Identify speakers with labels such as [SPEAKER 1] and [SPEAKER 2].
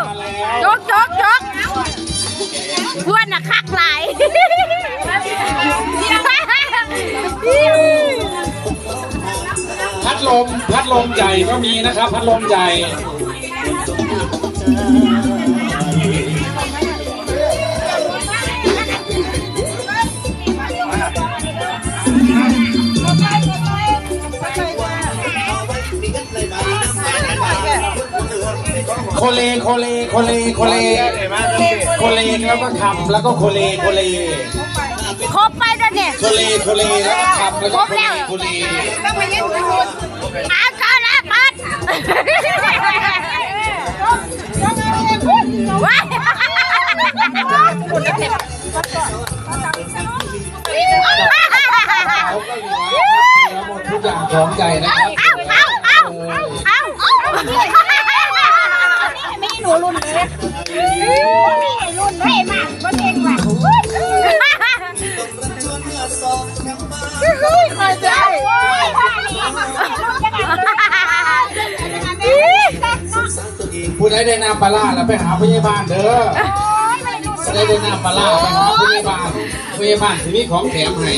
[SPEAKER 1] วจกจกจกเพื่อนน่ะคักหลาย
[SPEAKER 2] พัดลมพัดลมใหญ่ก็มีนะครับ พัดลมใหญ่ โคเลโคเลโคเลโคเลโคเลแล้วก็ขับแล้วก็โคเลโคเล
[SPEAKER 1] ครบไปแล้วเนี่ย
[SPEAKER 2] โคเลโคเลแล้วก็ขับแล้วก็โคเลโคเล
[SPEAKER 1] ต้องไปยังคุณอาจารย์แล้วปัดว้าย
[SPEAKER 2] เขาก็เหลือเหลือหมดทุกอย่างของใจนะครับ
[SPEAKER 1] ม่รุ่นไม่มากก็เก่งว่ะคอยใจ
[SPEAKER 2] ผู้ใดได้น้ำปลาร้าแล้วไปหาพยาบาลเด้อได้ได้น้ำปลาร้าไปหาพยาบาลพยาบาลสิมีของแถมให้